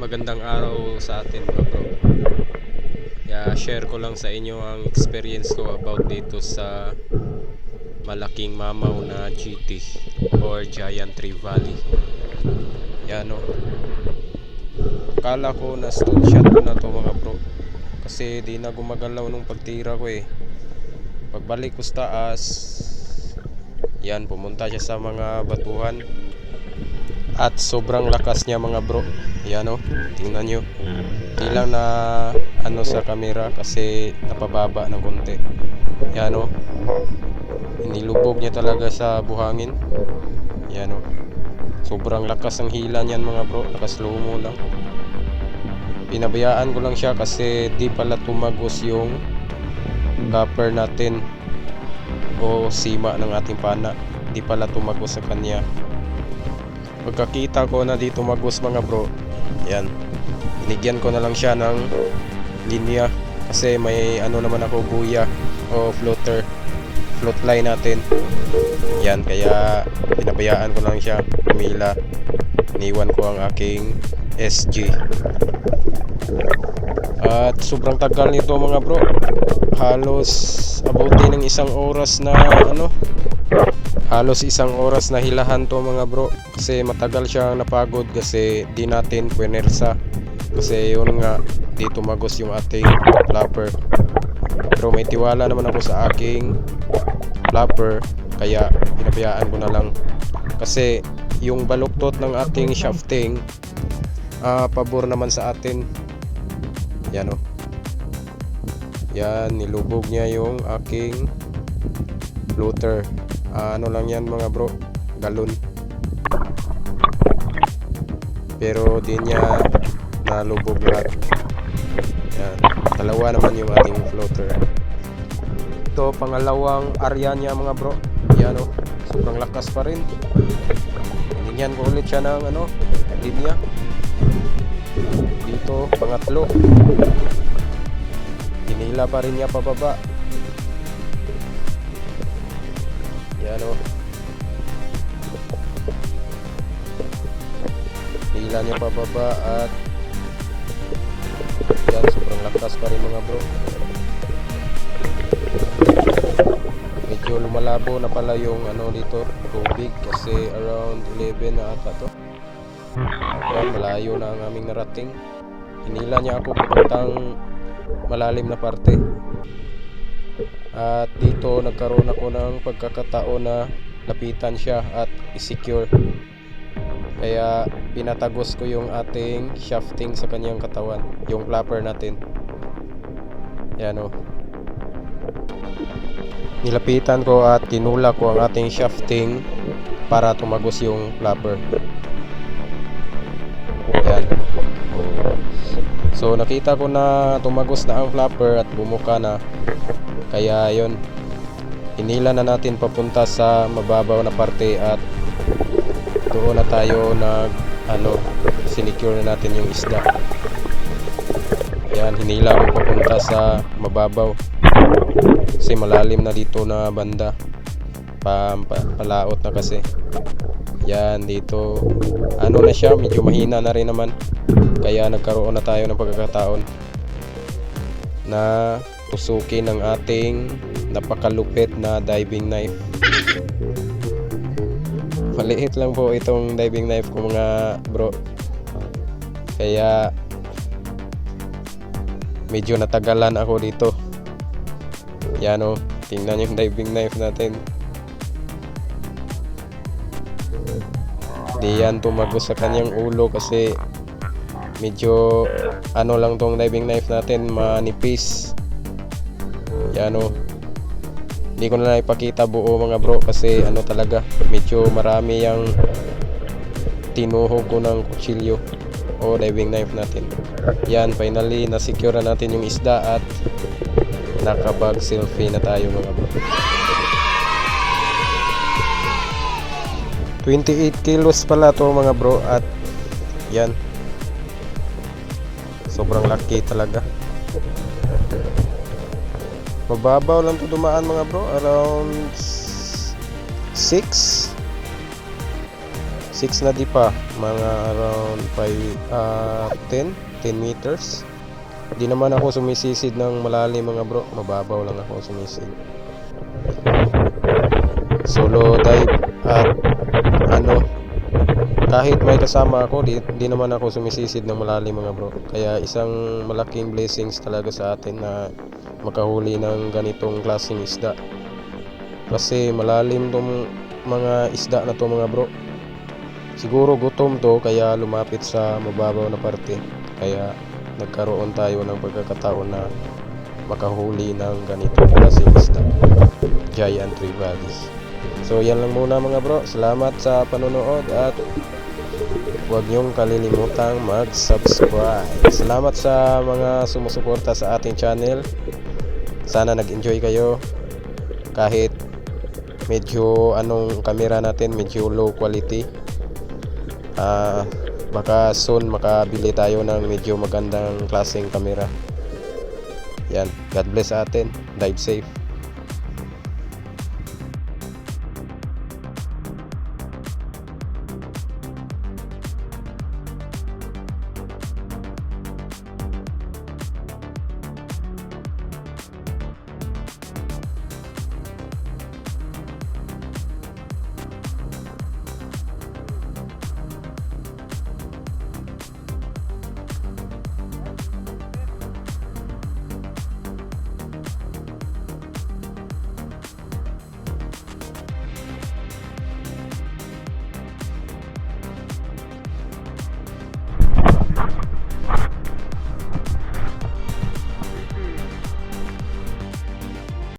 magandang araw sa atin mga bro. Kaya share ko lang sa inyo ang experience ko about dito sa malaking mamaw na GT or Giant Tree Valley. Yan o. Kala ko na stone shot ko na to mga bro. Kasi di na gumagalaw nung pagtira ko eh. Pagbalik ko sa taas, yan pumunta siya sa mga batuhan at sobrang lakas niya mga bro. Yan o tingnan nyo di lang na ano sa camera kasi napababa ng konti. Yan o inilubog niya talaga sa buhangin. Yan o sobrang lakas ng hila niyan mga bro. Nakaslow mo lang. Pinabayaan ko lang siya kasi di pala tumagos yung copper natin o sima ng ating pana. Di pala tumagos sa kanya pagkakita ko na dito magos mga bro yan. Binigyan ko na lang siya ng linya kasi may ano naman ako buya o floater float line natin. Yan kaya pinabayaan ko lang siya pumila iniwan ko ang aking SG at sobrang tagal nito mga bro. Halos abuti ng isang oras na ano halos isang oras na hilahan to mga bro. Kasi matagal siyang napagod kasi di natin puwersa. Kasi yun nga di tumagos yung ating flapper pero may tiwala naman ako sa aking flapper kaya pinabayaan ko na lang. Kasi yung baluktot ng ating shafting ah pabor naman sa atin. Yan o yan nilubog niya yung aking floater Ah, ano lang yan mga bro? Galon. Pero di niya nalubog lahat. Yan. Dalawa naman yung ating floater. Ito pangalawang area niya mga bro. Yan o sobrang lakas pa rin. Hinigyan ko ulit siya ng ano linya dito pangatlo. Hinila pa rin niya pababa yan o hila niya pababa at yan sobrang lakas pa rin mga bro. Medyo lumalabo na pala yung ano dito tubig kasi around 11 na ata to. Yan malayo na ang aming narating. Hinila niya ako papuntang malalim na parte at dito nagkaroon ako ng pagkakataon na lapitan siya at i-secure. Kaya pinatagos ko yung ating shafting sa kanyang katawan yung flapper natin. Yan o nilapitan ko at tinulak ko ang ating shafting para tumagos yung flapper yan so nakita ko na tumagos na ang flapper at bumuka na. Kaya yon hinila na natin papunta sa mababaw na parte at doon na tayo nag ano sinicure na natin yung isda. Yan hinila ko papunta sa mababaw. Kasi malalim na dito na banda. Pa, pa, palaot na kasi yan dito. Ano na siya medyo mahina na rin naman. Kaya nagkaroon na tayo ng pagkakataon na tusukin ng ating napakalupit na diving knife. Maliit lang po itong diving knife ko mga bro. Kaya medyo natagalan ako dito. Yan o tingnan yung diving knife natin di yan tumagos sa kanyang ulo kasi medyo ano lang tong diving knife natin manipis. Yan o hindi ko na ipakita buo mga bro kasi ano talaga medyo marami yung tinuhog ko ng kutsilyo o diving knife natin. Yan finally na-secure na natin yung isda at nakabag selfie na tayo mga bro 28 kilos pala to mga bro at yan sobrang laki talaga mababaw lang to dumaan mga bro around 6 6 na di pa, mga around 5, ah 10, 10 meters. Di naman ako sumisisid ng malalim mga bro, mababaw lang ako sumisid. Solo dive at ano, kahit may kasama ako, di, di naman ako sumisisid ng malalim mga bro. Kaya isang malaking blessings talaga sa atin na makahuli ng ganitong klaseng isda. Kasi malalim tong mga isda na to mga bro. Siguro gutom to kaya lumapit sa mababaw na parte. Kaya nagkaroon tayo ng pagkakataon na makahuli ng ganitong klaseng isda. Giant Trevally. So yan lang muna mga bro. Salamat sa panonood at huwag niyong kalilimutang mag-subscribe. Salamat sa mga sumusuporta sa ating channel. Sana nag-enjoy kayo kahit medyo anong camera natin medyo low quality. Ah, baka soon makabili tayo ng medyo magandang klaseng camera. Yan, God bless atin. Dive safe.